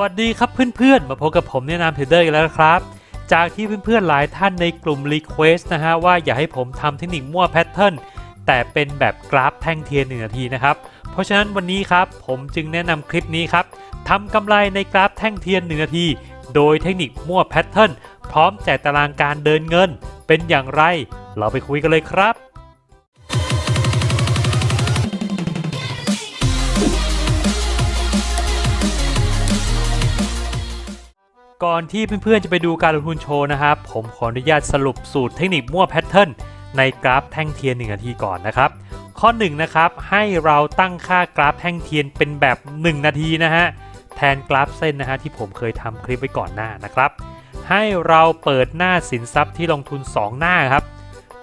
วัสดีครับเพื่อนๆ มาพบกับผมแนะนำเทเดอร์อีกแล้วครับ จากที่เพื่อนๆหลายท่านในกลุ่ม Request นะฮะว่าอยากให้ผมทำเทคนิคมั่วแพทเทิร์นแต่เป็นแบบกราฟแท่งเทียนหนึ่งนาทีนะครับ เพราะฉะนั้นวันนี้ครับผมจึงแนะนำคลิปนี้ครับทำกำไรในกราฟแท่งเทียนหนึ่งนาที โดยเทคนิคมั่วแพทเทิร์นพร้อมแจกตารางการเดินเงิน เป็นอย่างไร เราไปคุยกันเลยครับ ก่อนที่เพื่อนๆจะไปดูการลงทุนโชว์นะครับ ผมขออนุญาตสรุปสูตรเทคนิคมั่วแพทเทิร์นในกราฟแท่งเทียน1นาทีก่อนนะครับ ข้อ1นะครับให้เราตั้งค่ากราฟแท่งเทียนเป็นแบบ 1 นาทีนะฮะแทนกราฟเส้นนะฮะที่ผมเคยทำคลิปไว้ก่อนหน้านะครับ ให้เราเปิดหน้าสินทรัพย์ที่ลงทุน 2 หน้าครับ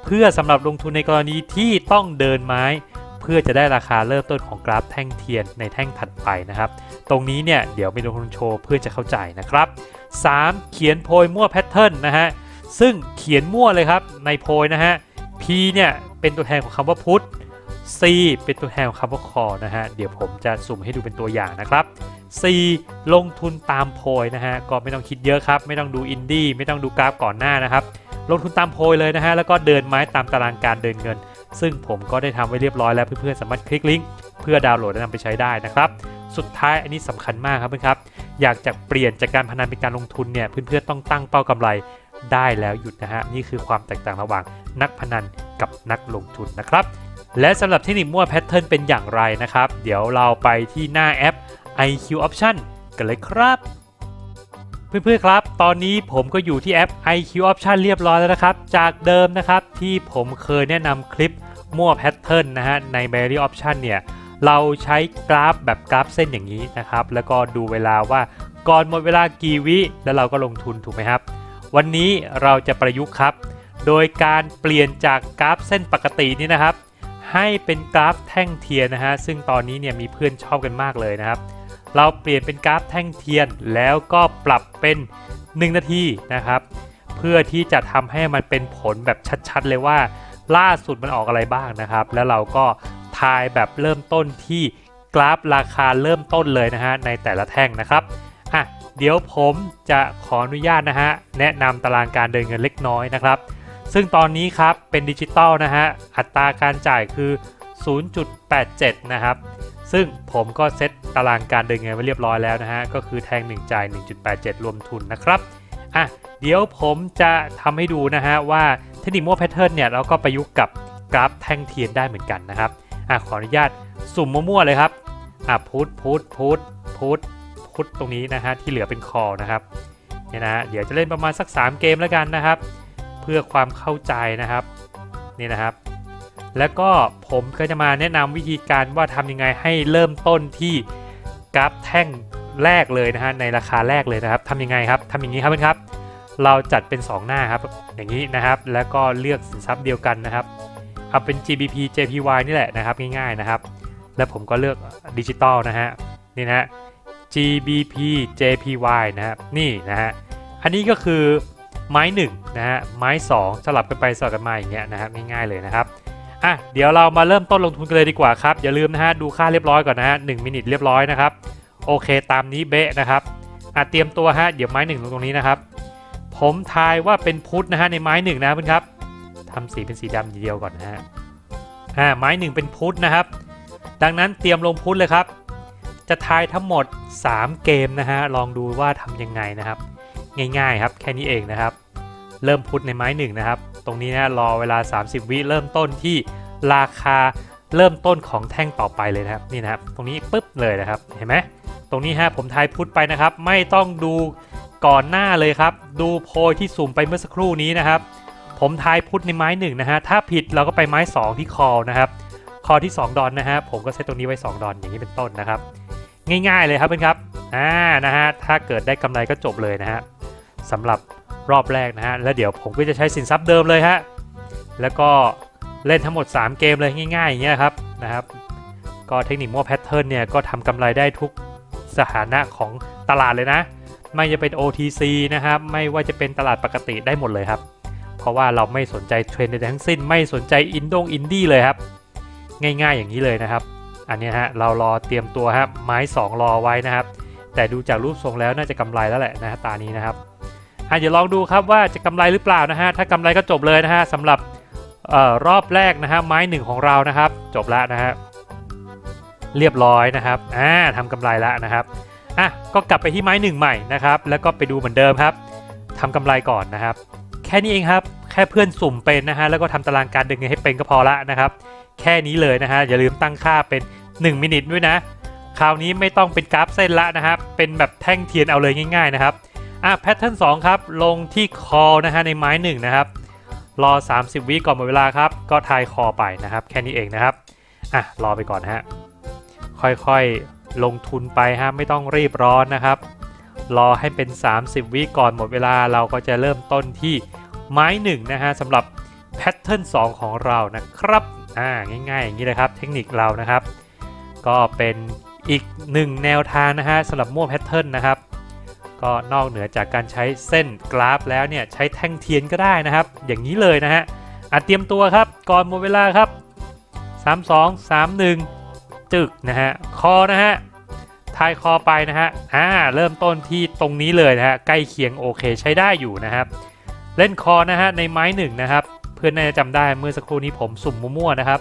เพื่อสำหรับลงทุนในกรณีที่ต้องเดินไม้เพื่อจะได้ราคาเริ่มต้นของกราฟแท่งเทียนในแท่งถัดไปนะครับ ตรงนี้เนี่ยเดี๋ยวไปลงทุนโชว์เพื่อจะเข้าใจนะครับ 3. เขียนโพยมั่วแพทเทิร์นนะฮะ ซึ่งเขียนมั่วเลยครับในโพยนะฮะ P เนี่ยเป็นตัวแทนของคำว่าพุทธ C เป็นตัวแทนของคำว่าคอนะฮะ เดี๋ยวผมจะสุ่มให้ดูเป็นตัวอย่างนะครับ C ลงทุนตามโพยนะฮะ ก็ไม่ต้องคิดเยอะครับ ไม่ต้องดูอินดี้ ไม่ต้องดูกราฟก่อนหน้านะครับ ลงทุนตามโพยเลยนะฮะ แล้วก็เดินไม้ตามตารางการเดินเงิน ซึ่งผมก็ได้ทำไว้เรียบร้อยแล้วเพื่อนๆสามารถคลิกลิงก์เพื่อดาวน์โหลดและนำไปใช้ได้นะครับ สุดท้ายอันนี้สำคัญมากครับเพื่อนครับ อยากจะเปลี่ยนจากการพนันเป็นการลงทุนเนี่ยเพื่อนๆต้องตั้งเป้ากำไรได้แล้วหยุดนะฮะนี่คือความแตกต่างระหว่างนักพนันกับนักลงทุนนะครับ และสำหรับเทคนิคมั่วแพทเทิร์นเป็นอย่างไรนะครับ เดี๋ยวเราไปที่หน้าแอป IQ Option กันเลยครับ เพื่อนๆครับ ตอนนี้ผมก็อยู่ที่แอป IQ Option เรียบร้อยแล้วนะครับ จากเดิมนะครับที่ผมเคยแนะนำคลิปมั่วแพทเทิร์นนะฮะใน b a r y Option เนี่ย เราใช้กราฟแบบกราฟเส้นอย่างนี้นะครับ แล้วก็ดูเวลาว่าก่อนหมดเวลากี่วิ แล้วเราก็ลงทุนถูกไหมครับ วันนี้เราจะประยุกต์ครับ โดยการเปลี่ยนจากกราฟเส้นปกตินี่นะครับ ให้เป็นกราฟแท่งเทียนนะฮะ ซึ่งตอนนี้เนี่ยมีเพื่อนชอบกันมากเลยนะครับ เราเปลี่ยนเป็นกราฟแท่งเทียนแล้วก็ปรับเป็น 1 นาทีนะครับ เพื่อที่จะทำให้มันเป็นผลแบบชัดๆ เลยว่า ล่าสุดมันออกอะไรบ้างนะครับ แล้วเราก็ ทายแบบเริ่มต้นที่กราฟราคาเริ่มต้นเลยนะฮะในแต่ละแท่งนะครับอะเดี๋ยวผมจะขออนุญาตนะฮะแนะนำตารางการเดินเงินเล็กน้อยนะครับ ซึ่งตอนนี้ครับเป็นดิจิตอลนะฮะอัตราการจ่ายคือ 0.87 นะครับ ซึ่งผมก็เซตตารางการเดินเงินไว้เรียบร้อยแล้วนะฮะก็คือแทง 1 จ่าย 1.87 รวมทุนนะครับอะเดี๋ยวผมจะทำให้ดูนะฮะว่าเทคนิคมั่วแพทเทิร์นเนี่ยเราก็ประยุกต์กับกราฟแท่งเทียนได้เหมือนกันนะครับ อะขออนุญาตสุ่มมั่วๆเลยครับอะพุทพุทพุทพุทพุทตรงนี้นะฮะที่เหลือเป็นคอนะครับเนี่ยนะฮะเดี๋ยวจะเล่นประมาณสัก 3 เกมแล้วกันนะครับ เพื่อความเข้าใจนะครับนี่นะครับ แล้วก็ผมก็จะมาแนะนำวิธีการว่าทำยังไงให้เริ่มต้นที่กราฟแท่งแรกเลยนะฮะในราคาแรกเลยนะครับทำยังไงครับทำอย่างนี้ครับเพื่อนครับ เราจัดเป็น 2 หน้าครับอย่างนี้นะครับ แล้วก็เลือกสินทรัพย์เดียวกันนะครับ เอาเป็น GBP JPY นี่แหละนะครับง่ายๆนะครับ แล้วผมก็เลือกดิจิตอลนะฮะนี่นะฮะ GBP JPY นะครับนี่นะฮะอันนี้ก็คือไม้1นะฮะไม้2 สลับกันไปสลับกันมาอย่างเงี้ยนะครับง่ายๆเลยนะครับอะเดี๋ยวเรามาเริ่มต้นลงทุนกันเลยดีกว่าครับ อย่าลืมนะฮะดูค่าเรียบร้อยก่อนนะฮะ1มินิทเรียบร้อยนะครับโอเคตามนี้เบะนะครับอะเตรียมตัวฮะเดี๋ยวไม้1ลงตรงนี้นะครับผมทายว่าเป็นพุทธนะฮะในไม้หนึ่งนะเพื่อนครับ ทำสีเป็นสีดำทีเดียวก่อนนะฮะอ่าไม้หนึ่งเป็นพุทธนะครับ ดังนั้นเตรียมลงพุทธเลยครับ จะทายทั้งหมด 3 เกมนะฮะลองดูว่าทำยังไงนะครับ ง่ายๆครับแค่นี้เองนะครับ เริ่มพุทธในไม้หนึ่งนะครับ ตรงนี้นะรอเวลา 30 วิเริ่มต้นที่ราคาเริ่มต้นของแท่งต่อไปเลยนะครับนี่นะครับ ตรงนี้ปุ๊บเลยนะครับเห็นไหมตรงนี้ฮะผมทายพุทธไปนะครับ ไม่ต้องดูก่อนหน้าเลยครับ ดูโพยที่สุ่มไปเมื่อสักครู่นี้นะครับ ผมทายพุทธในไม้หนึ่งนะฮะ ถ้าผิดเราก็ไปไม้ 2 ที่คอนะครับ คอที่ 2 ดอนนะฮะ ผมก็เซตตรงนี้ไว้ 2 ดอนอย่างนี้เป็นต้นนะครับ ง่ายๆเลยครับเพื่อนครับ อ่า นะฮะ ถ้าเกิดได้กำไรก็จบเลยนะฮะสำหรับรอบแรกนะฮะ แล้วเดี๋ยวผมก็จะใช้สินทรัพย์เดิมเลยฮะ แล้วก็เล่นทั้งหมด 3 เกมเลยง่ายๆอย่างเงี้ยครับนะครับ ก็เทคนิคมั่วแพทเทิร์นเนี่ยก็ทำกำไรได้ทุกสถานะของตลาดเลยนะ ไม่จะเป็น OTC นะครับ ไม่ว่าจะเป็นตลาดปกติได้หมดเลยครับ ราะว่าเราไม่สนใจเทรนด์ใดทั้งสิ้นไม่สนใจอินดงอินดี้เลยครับ ง่ายๆอย่างนี้เลยนะครับ อันนี้ฮะเรารอเตรียมตัวครับไม้ 2 รอไว้นะครับ แต่ดูจากรูปทรงแล้วน่าจะกำไรแล้วแหละนะฮะตานี้นะครับอะเดี๋ยวลองดูครับว่าจะกำไรหรือเปล่านะฮะถ้ากำไรก็จบเลยนะฮะสำหรับออรอบแรกนะฮะไม้หนึ่งของเรานะครับ จบแล้วนะฮะเรียบร้อยนะครับอ่าทำกำไรแล้วนะครับอะก็กลับไปที่ไม้หนึ่งใหม่นะครับ แล้วก็ไปดูเหมือนเดิมครับทำกำไรก่อนนะครับ แค่นี้เองครับ แค่เพื่อนสุ่มเป็นนะฮะ แล้วก็ทำตารางการดึงเงินให้เป็นก็พอละนะครับ แค่นี้เลยนะฮะ อย่าลืมตั้งค่าเป็น 1 มินิทด้วยนะ คราวนี้ไม่ต้องเป็นกราฟเส้นละนะครับ เป็นแบบแท่งเทียนเอาเลยง่าย ๆ นะครับ อะแพทเทิร์น2ครับ ลงที่คอนะฮะในไม้1นะครับ รอ 30 วิก่อนหมดเวลาครับ ก็ทายคอไปนะครับ แค่นี้เองนะครับ อะรอไปก่อนฮะ ค่อยๆ ลงทุนไปฮะ ไม่ต้องรีบร้อนนะครับ รอให้เป็น 30 วิก่อนหมดเวลาเราก็จะเริ่มต้นที่ไม้1นะฮะสำหรับแพทเทิร์น2ของเรานะครับอ่าง่ายๆอย่างนี้เลยครับเทคนิคเรานะครับ ก็เป็นอีกหนึ่งแนวทางนะฮะสำหรับมั่วแพทเทิร์นนะครับ ก็นอกเหนือจากการใช้เส้นกราฟแล้วเนี่ยใช้แท่งเทียนก็ได้นะครับ อย่างนี้เลยนะฮะอะเตรียมตัวครับก่อนหมดเวลาครับ 3 2 3 1 จึกนะฮะคอนะฮะ ทายคอไปนะฮะ อ่า เริ่มต้นที่ตรงนี้เลยนะฮะ ใกล้เคียงโอเคใช้ได้อยู่นะครับ เล่นคอนะฮะในไม้หนึ่งนะครับ เพื่อนน่าจะจำได้เมื่อสักครู่นี้ผมสุ่มมั่วๆนะครับ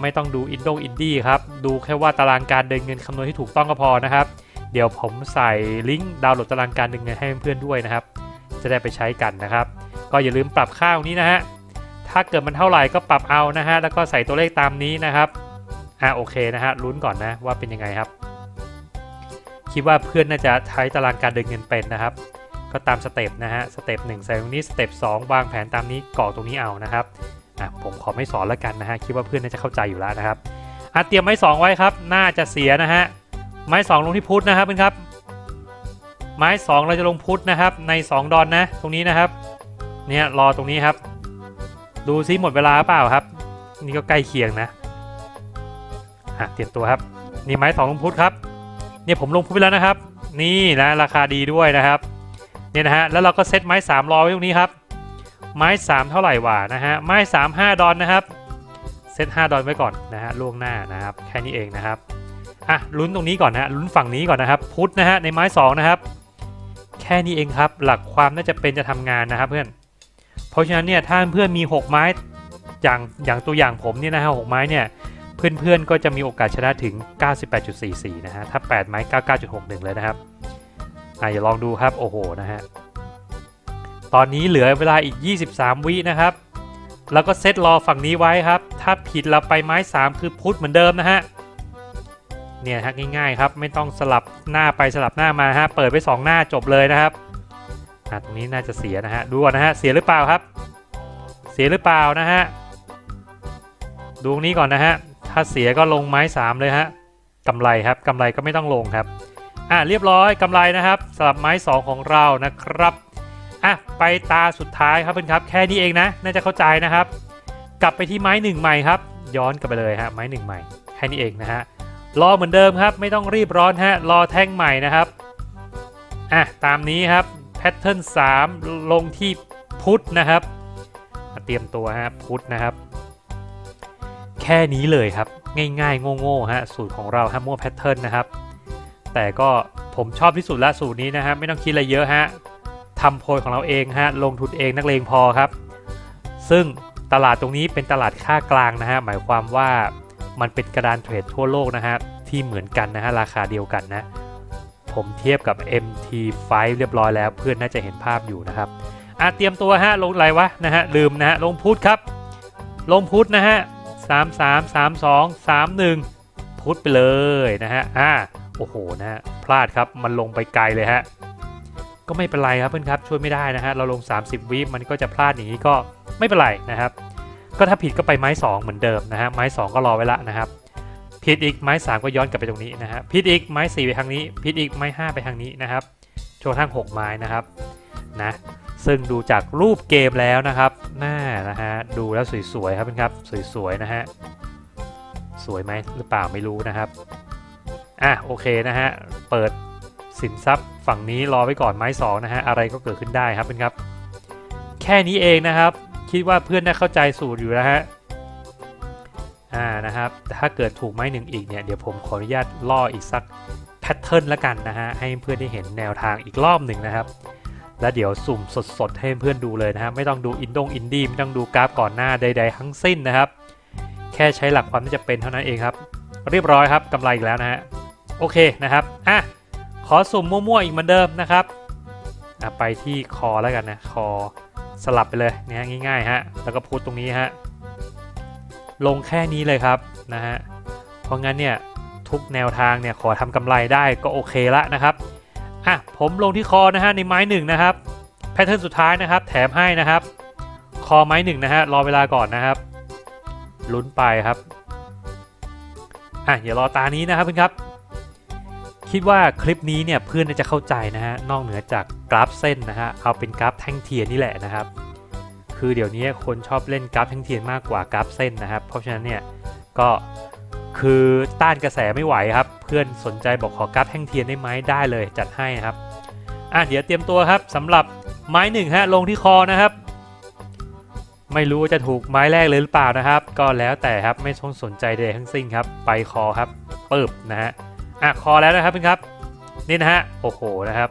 ไม่ต้องดูอินโดอินดี้ครับ ดูแค่ว่าตารางการเดินเงินคำนวณที่ถูกต้องก็พอนะครับ เดี๋ยวผมใส่ลิงก์ดาวน์โหลดตารางการเดินเงินให้เพื่อนๆด้วยนะครับ จะได้ไปใช้กันนะครับ ก็อย่าลืมปรับค่าตรงนี้นะฮะ ถ้าเกิดมันเท่าไหร่ก็ปรับเอานะฮะ แล้วก็ใส่ตัวเลขตามนี้นะครับ อ่าโอเคนะฮะลุ้นก่อนนะว่าเป็นยังไงครับ คิดว่าเพื่อนน่าจะใช้ตารางการเดินเงินเป็นนะครับ ก็ตามสเต็ปนะฮะสเต็ป1ใส่ตรงนี้สเต็ป2วางแผนตามนี้กรอกตรงนี้เอานะครับอะผมขอไม่สอนแล้วกันนะฮะคิดว่าเพื่อนน่าจะเข้าใจอยู่แล้วนะครับอะเตรียมไม้2ไว้ครับ น่าจะเสียนะฮะไม้2ลงที่พุทธนะครับเพื่อนครับ ไม้2เราจะลงพุทธนะครับ ใน 2 ดอนนะ ตรงนี้นะครับ เนี่ยรอตรงนี้ครับ ดูซิหมดเวลาเปล่าครับ นี่ก็ใกล้เคียงนะอะเตรียมตัวครับ นี่ไม้2ลงพุทธครับ เนี่ยผมลงพุทไปแล้วนะครับ นี่นะราคาดีด้วยนะครับเนี่ยนะฮะแล้วเราก็เซตไม้3รอไว้ตรงนี้ครับ ไม้ 3 เท่าไหร่วะนะฮะไม้3 5ดอนนะครับเซต5ดอนไว้ก่อนนะฮะล่วงหน้านะครับแค่นี้เองนะครับอะลุ้นตรงนี้ก่อนนะฮะลุ้นฝั่งนี้ก่อนนะครับ พุทธนะฮะในไม้ 2 นะครับ แค่นี้เองครับ หลักความน่าจะเป็นจะทำงานนะครับเพื่อนเพราะฉะนั้นเนี่ยถ้าเพื่อนมี 6 ไม้อย่างอย่างตัวอย่างผมเนี่ยนะฮะหกไม้เนี่ย เพื่อนๆก็จะมีโอกาสชนะถึง 98.44 นะฮะ ถ้า 8 ไม้ 99.61 เลยนะครับอะอย่าลองดูครับ โอ้โห นะฮะ ตอนนี้เหลือเวลาอีก 23 วินะครับ แล้วก็เซตรอฝั่งนี้ไว้ครับ ถ้าผิดเราไปไม้ 3 คือพุทธเหมือนเดิมนะฮะ เนี่ยฮะง่ายๆครับ ไม่ต้องสลับหน้าไปสลับหน้ามาฮะ เปิดไป 2 หน้าจบเลยนะครับอะตรงนี้น่าจะเสียนะฮะ ดูก่อนนะฮะ เสียหรือเปล่าครับ เสียหรือเปล่านะฮะ ดูตรงนี้ก่อนนะฮะ ถ้าเสียก็ลงไม้ 3 เลยฮะกำไรครับกำไรก็ไม่ต้องลงครับอะเรียบร้อยกำไรนะครับสำหรับไม้ 2 ของเรานะครับอะไปตาสุดท้ายครับเพื่อนครับ แค่นี้เองนะ น่าจะเข้าใจนะครับ กลับไปที่ไม้หนึ่งใหม่ครับ ย้อนกลับไปเลยฮะไม้หนึ่งใหม่แค่นี้เองนะฮะรอเหมือนเดิมครับ ไม่ต้องรีบร้อนฮะรอแท่งใหม่นะครับอะตามนี้ครับแพทเทิร์น3ลงที่พุทธนะครับ เตรียมตัวฮะพุทธนะครับ แค่นี้เลยครับ ง่ายๆ โง่ๆฮะสูตรของเราฮะมั่วแพทเทิร์นนะครับ แต่ก็ผมชอบที่สุดละสูตรนี้นะฮะไม่ต้องคิดอะไรเยอะฮะทำโพยของเราเองฮะลงทุนเองนักเลงพอครับ ซึ่งตลาดตรงนี้เป็นตลาดค่ากลางนะฮะหมายความว่ามันเป็นกระดานเทรดทั่วโลกนะฮะที่เหมือนกันนะฮะราคาเดียวกันนะ ผมเทียบกับ MT5 เรียบร้อยแล้วเพื่อนน่าจะเห็นภาพอยู่นะครับอะเตรียมตัวฮะลงอะไรวะนะฮะลืมนะฮะลงพุทครับ ลงพุทนะฮะ 3 3 3 2 3 1 พุทธไปเลยนะฮะอ่าโอ้โหนะฮะพลาดครับมันลงไปไกลเลยฮะก็ไม่เป็นไรครับเพื่อนครับช่วยไม่ได้นะฮะเราลง 30 วิมันก็จะพลาดอย่างนี้ก็ไม่เป็นไรนะครับ ก็ถ้าผิดก็ไปไม้ 2 เหมือนเดิมนะฮะไม้ 2 ก็รอไว้ละนะครับผิดอีกไม้ 3 ก็ย้อนกลับไปตรงนี้นะฮะผิดอีกไม้ 4 ไปทางนี้ผิดอีกไม้ 5 ไปทางนี้นะครับโชว์ทั้ง6ไม้นะครับนะ ซึ่งดูจากรูปเกมแล้วนะครับหน้านะฮะดูแล้วสวยๆครับเพื่อนครับสวยๆนะฮะสวยไหมหรือเปล่าไม่รู้นะครับอะโอเคนะฮะเปิดสินทรัพย์ฝั่งนี้รอไว้ก่อนไม้2นะฮะอะไรก็เกิดขึ้นได้ครับเพื่อนครับ แค่นี้เองนะครับ คิดว่าเพื่อนได้เข้าใจสูตรอยู่แล้วฮะอ่านะครับถ้าเกิดถูกไม้หนึ่งอีกเนี่ยเดี๋ยวผมขออนุญาตล่ออีกสักแพทเทิร์นละกันนะฮะให้เพื่อนได้เห็นแนวทางอีกรอบหนึ่งนะครับ แล้วเดี๋ยวสุ่มสดๆ ให้เพื่อนดูเลยนะครับไม่ต้องดูอินดงอินดี้ไม่ต้องดูกราฟก่อนหน้าใด ๆ ทั้งสิ้นนะครับ แค่ใช้หลักความที่จะเป็นเท่านั้นเองครับ เรียบร้อยครับกำไรอีกแล้วนะฮะโอเคนะครับอะขอสุ่มมั่วๆอีกเหมือนเดิมนะครับอะไปที่คอแล้วกันนะคอสลับไปเลยนะฮะง่ายๆฮะแล้วก็พุทตรงนี้ฮะลงแค่นี้เลยครับนะฮะเพราะงั้นเนี่ยทุกแนวทางเนี่ยขอทำกำไรได้ก็โอเคละนะครับ อะผมลงที่คอนะฮะในไม้หนึ่งนะครับแพทเทิร์นสุดท้ายนะครับ แถมให้นะครับ คอไม้หนึ่งนะฮะรอเวลาก่อนนะครับลุ้นไปครับอะอย่ารอตานี้นะครับเพื่อนครับ คิดว่าคลิปนี้เนี่ยเพื่อนจะเข้าใจนะฮะนอกเหนือจากกราฟเส้นนะฮะเอาเป็นกราฟแท่งเทียนนี่แหละนะครับ คือเดี๋ยวนี้คนชอบเล่นกราฟแท่งเทียนมากกว่ากราฟเส้นนะครับ เพราะฉะนั้นเนี่ยก็ คือต้านกระแสไม่ไหวครับ เพื่อนสนใจบอกขอกราฟแท่งเทียนได้ไหมได้เลยจัดให้นะครับอะเดี๋ยวเตรียมตัวครับสำหรับไม้หนึ่งฮะลงที่คอนะครับ ไม่รู้ว่าจะถูกไม้แรกเลยหรือเปล่านะครับ ก็แล้วแต่ครับไม่ต้องสนใจใดทั้งสิ้นครับ ไปคอครับปึบนะฮะอะคอแล้วนะครับเพื่อนครับ นี่นะฮะโอ้โหนะครับ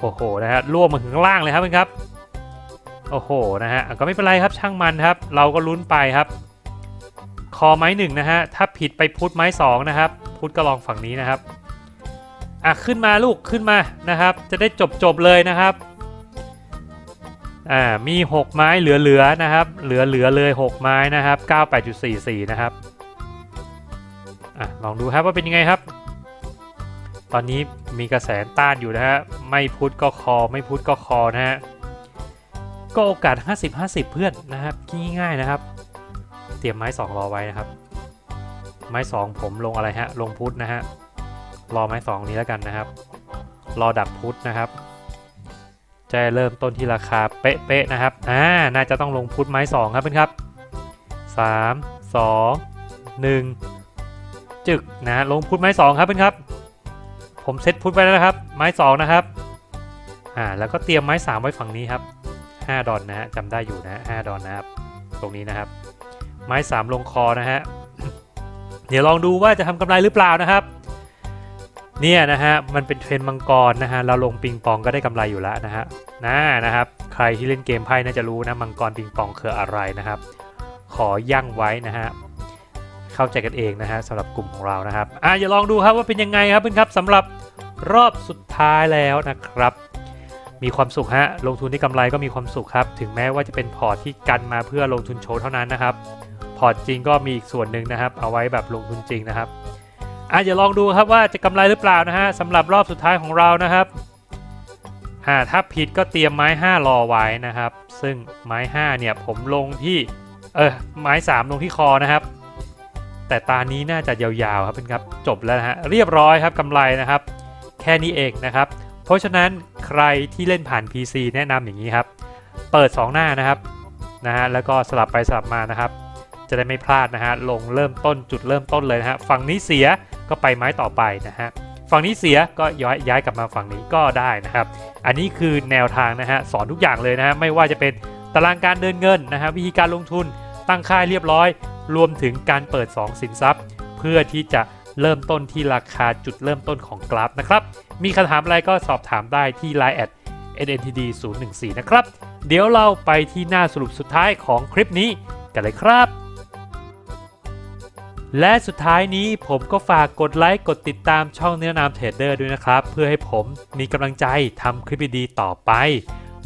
โอ้โหนะฮะล่วงมาถึงล่างเลยครับเพื่อนครับโอ้โหนะฮะก็ไม่เป็นไรครับช่างมันครับ เราก็ลุ้นไปครับ อไม้หนึ่งนะฮะ ถ้าผิดไปพุทธไม้สองนะครับ พุทธก็ลองฝั่งนี้นะครับ อะขึ้นมาลูกขึ้นมานะครับ จะได้จบจบๆเลยนะครับ อ่ามี6ไม้เหลือๆนะครับ เหลือๆเลย6ไม้นะครับ98.44นะครับ อะลองดูครับว่าเป็นยังไงครับ ตอนนี้มีกระแสต้านอยู่นะฮะ ไม่พุทธก็คอ ไม่พุทธก็คอนะฮะ ก็โอกาส 50-50 เพื่อนนะครับ ง่ายๆนะครับ ตรียมไม้ 2 รอไว้นะครับ ไม้ 2 ผมลงอะไรฮะ ลงพุทธนะฮะ รอไม้ 2 นี้แล้วกันนะครับ รอดักพุทธนะครับ จะเริ่มต้นที่ราคาเป๊ะๆนะครับ อ่า น่าจะต้องลงพุทธไม้ 2 ครับเพื่อนครับ 3 2 1 จึกนะลงพุทธไม้ 2 ครับเพื่อนครับ ผมเซตพุทธไว้แล้วนะครับ ไม้ 2 นะครับ อ่า แล้วก็เตรียมไม้ 3 ไว้ฝั่งนี้ครับ 5 ดอนนะฮะจำได้อยู่นะฮะ5ดอนนะครับ ตรงนี้นะครับ ไม้3ลงคอนะฮะ เดี๋ยวลองดูว่าจะทำกำไรหรือเปล่านะครับ เนี่ยนะฮะ มันเป็นเทรนมังกรนะฮะ เราลงปิงปองก็ได้กำไรอยู่แล้วนะฮะนะนะครับ ใครที่เล่นเกมไพ่น่าจะรู้นะมังกรปิงปองคืออะไรนะครับ ขอยั่งไว้นะฮะ เข้าใจกันเองนะฮะสำหรับกลุ่มของเรานะครับ อะอย่าลองดูครับว่าเป็นยังไงครับเพื่อนครับสำหรับรอบสุดท้ายแล้วนะครับ มีความสุขฮะ ลงทุนที่กำไรก็มีความสุขครับ ถึงแม้ว่าจะเป็นพอร์ตที่กันมาเพื่อลงทุนโชว์เท่านั้นนะครับ พอร์ตจริงก็มีอีกส่วนหนึ่งนะครับ เอาไว้แบบลงทุนจริงนะครับอะอย่าลองดูครับว่าจะกำไรหรือเปล่านะฮะสำหรับรอบสุดท้ายของเรานะครับอ่าถ้าผิดก็เตรียมไม้ 5 รอไว้นะครับ ซึ่งไม้ 5 เนี่ยผมลงที่เออไม้ 3 ลงที่คอนะครับ แต่ตานี้น่าจะยาวๆครับเป็นครับจบแล้วนะฮะเรียบร้อยครับกำไรนะครับ แค่นี้เองนะครับ เพราะฉะนั้นใครที่เล่นผ่าน PC แนะนำอย่างนี้ครับ เปิด 2 หน้านะครับนะฮะแล้วก็สลับไปสลับมานะครับ จะได้ไม่พลาดนะฮะลงเริ่มต้นจุดเริ่มต้นเลยนะฮะฝั่งนี้เสียก็ไปไม้ต่อไปนะฮะฝั่งนี้เสียก็ย้ายย้ายกลับมาฝั่งนี้ก็ได้นะครับ อันนี้คือแนวทางนะฮะสอนทุกอย่างเลยนะฮะไม่ว่าจะเป็นตารางการเดินเงินนะฮะวิธีการลงทุนตั้งค่ายเรียบร้อย รวมถึงการเปิด 2 สินทรัพย์ เพื่อที่จะเริ่มต้นที่ราคาจุดเริ่มต้นของกราฟนะครับ มีคำถามอะไรก็สอบถามได้ที่ Line แอด ntd 0 1 4นะครับ เดี๋ยวเราไปที่หน้าสรุปสุดท้ายของคลิปนี้กันเลยครับ และสุดท้ายนี้ผมก็ฝากกดไลค์กดติดตามช่องเนื้อนามเทรดเดอร์ด้วยนะครับ เพื่อให้ผมมีกำลังใจทำคลิปดีๆต่อไป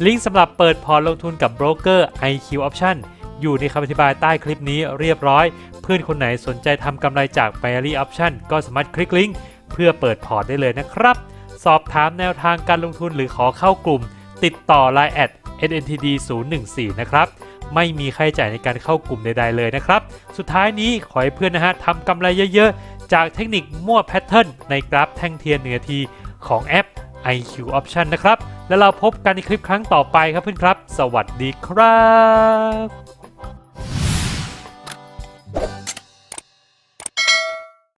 ลิงก์สำหรับเปิดพอร์ตลงทุนกับโบรกเกอร์ IQ Option อยู่ในคำอธิบายใต้คลิปนี้เรียบร้อย เพื่อนคนไหนสนใจทำกำไรจาก Binary Option ก็สามารถคลิกลิงก์เพื่อเปิดพอร์ตได้เลยนะครับ สอบถามแนวทางการลงทุนหรือขอเข้ากลุ่ม ติดต่อ Line แอด ntd 0 1 4 นะครับ ไม่มีค่าใช้จ่ายในการเข้ากลุ่มใดๆเลยนะครับ สุดท้ายนี้ขอให้เพื่อนนะฮะทำกำไรเยอะๆ จากเทคนิคมั่วแพทเทิร์นในกราฟแท่งเทียนเหนือทีของแอป IQ Option นะครับ แล้วเราพบกันในคลิปครั้งต่อไปครับเพื่อนครับ สวัสดีครับ